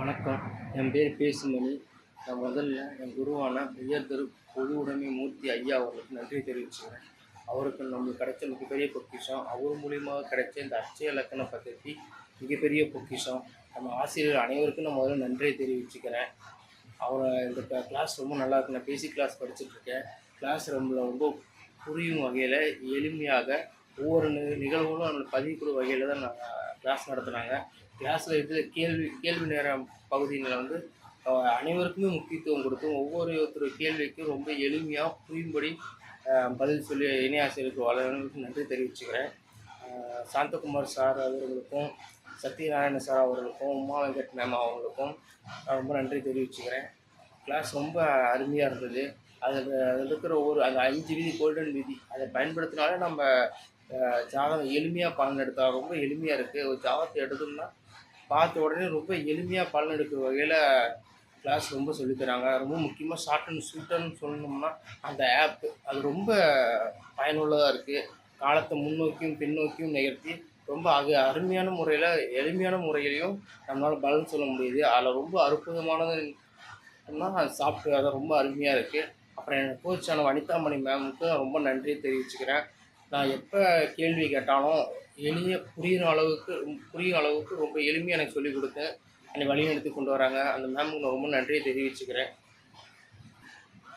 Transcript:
வணக்கம். என் பேர் பேசுமணி. நான் முதல்ல என் குருவான உயர் திரு பொது உடைமை மூர்த்தி ஐயா அவர்களுக்கு நன்றி தெரிவிச்சுக்கிறேன். அவருக்கு நம்மளுக்கு கிடைச்ச மிகப்பெரிய பொக்கிஷம். அவர் மூலியமாக கிடைச்ச இந்த அச்சய இலக்கண பദ്ധதி மிகப்பெரிய பொக்கிஷம். நம்ம ஆசிரியர் அனைவருக்கும் நான் முதல்ல நன்றியை தெரிவிச்சுக்கிறேன். அவரை இந்த கிளாஸ் ரொம்ப நல்லா இருக்கு. நான் பேசிக் கிளாஸ் படிச்சுட்ருக்கேன் கிளாஸ் ரொம்ப ரொம்ப புரியும் வகையில் எளிமையாக ஒவ்வொரு நிகழ்வுகளும் நம்மளுக்கு பதிவுக்குற வகையில் தான் நான் கிளாஸ் நடத்துனாங்க. கிளாஸில் இது கேள்வி கேள்வி நேரம் பகுதியில் வந்து அனைவருக்குமே முக்கியத்துவம் கொடுத்தும். ஒவ்வொருத்தர் கேள்விக்கும் ரொம்ப எளிமையாக புரியும்படி பதில் சொல்லி இணையாசிரியருக்கு வளர்களுக்கு நன்றி தெரிவிச்சுக்கிறேன். சாந்தகுமார் சார் அவர்களுக்கும் சத்யநாராயண சார் அவர்களுக்கும் உமா வெங்கட் மேம் அவர்களுக்கும் நான் ரொம்ப நன்றி தெரிவிச்சுக்கிறேன். கிளாஸ் ரொம்ப அருமையாக இருந்தது. அதில் அதில் இருக்கிற ஒரு அந்த அஞ்சு விதி கோல்டன் விதி அதை பயன்படுத்தினாலே நம்ம ஜாதகம் எளிமையாக பலன் எடுத்தால் ரொம்ப எளிமையாக இருக்குது ஒரு ஜாதகத்தை எடுத்தோம்னா பார்த்த உடனே ரொம்ப எளிமையாக பலன் எடுக்கிற வகையில் கிளாஸ் ரொம்ப சொல்லித் தராங்க. ரொம்ப முக்கியமாக ஷார்ட் அண்ட் ஸ்வீட்டர்னு சொல்லணும்னா அந்த ஆப் அது ரொம்ப பயனுள்ளதாக இருக்குது காலத்தை முன்னோக்கியும் பின்னோக்கியும் நிகழ்த்தி ரொம்ப அக அருமையான முறையில் எளிமையான முறையிலையும் நம்மளால் பலன் சொல்ல முடியுது. அதில் ரொம்ப அற்புதமானதுன்னா சாஃப்ட்வேர் தான் ரொம்ப அருமையாக இருக்குது அப்புறம் எனக்கு கோச்சான வனிதாமணி மேமுக்கு ரொம்ப நன்றியை தெரிவிச்சுக்கிறேன். நான் எப்போ கேள்வி கேட்டாலும் எளிய புரியிற அளவுக்கு புரியும் அளவுக்கு ரொம்ப எளிமையாக எனக்கு சொல்லிக் கொடுத்து என்னை வழிநடத்தி கொண்டு வராங்க. அந்த மேமுக்கு நான் ரொம்ப நன்றியை தெரிவிச்சுக்கிறேன்.